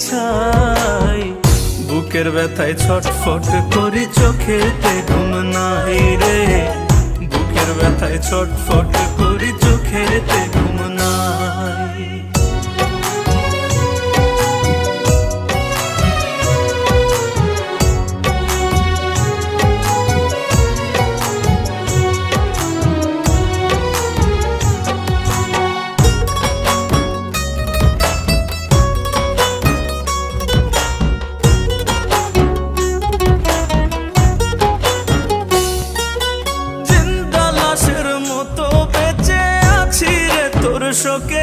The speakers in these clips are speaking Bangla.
ছাই বুকের ব্যথায় ছটফট করি চোখেতে ঘুম নাই রে। বুকের ব্যথায় ছটফট করি চোখেতে mucho que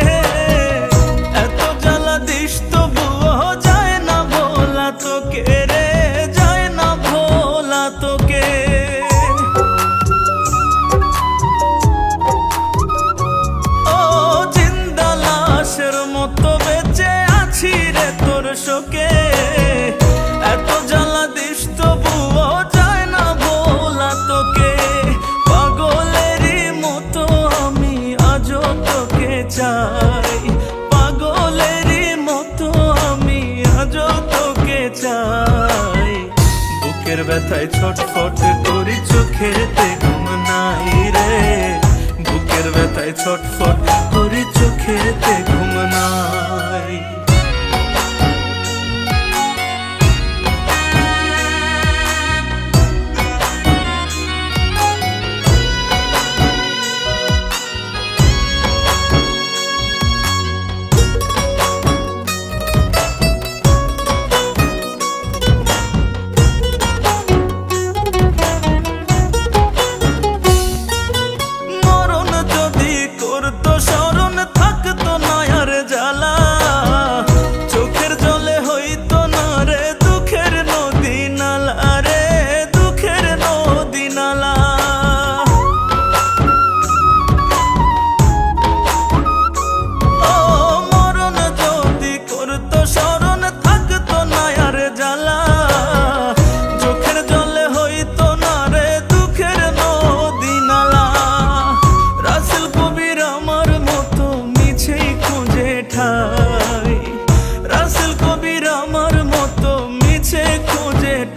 চাই। পাগলেরই মতো আমি আজও তোকে চাই। বুকের ব্যথায় ছটফট করি চোখেতে ঘুম নাই রে। বুকের ব্যথায় ছটফট করি চোখেতে ঘুম নাই।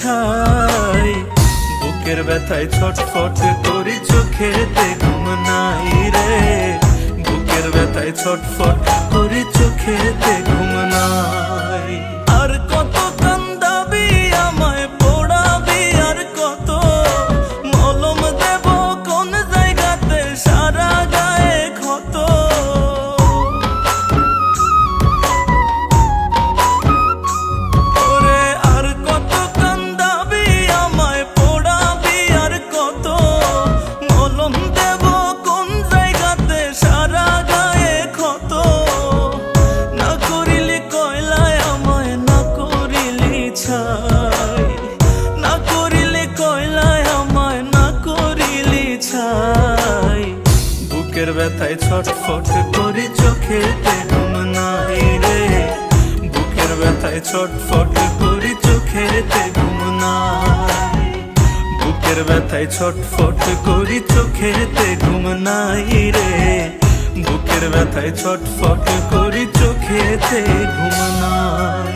ঠাই বুকের ব্যথায় ছটফট করি চোখেতে ঘুম নাই রে। বুকের ব্যথায় ছটফট করি চোখেতে ঘুম নাই না করিলি কয়লায় আমায়, না করিলি ছাই। বুকের ব্যথায় ছটফট করি চোখেতে ঘুম নাই রে। বুকের ব্যথায় ছটফট করি চোখেতে ঘুম নাই। বুকের ব্যথায় ছটফট করি চোখেতে ঘুম নাই রে। বুকের ব্যথায় ছটফট করি চোখেতে ঘুম নাই।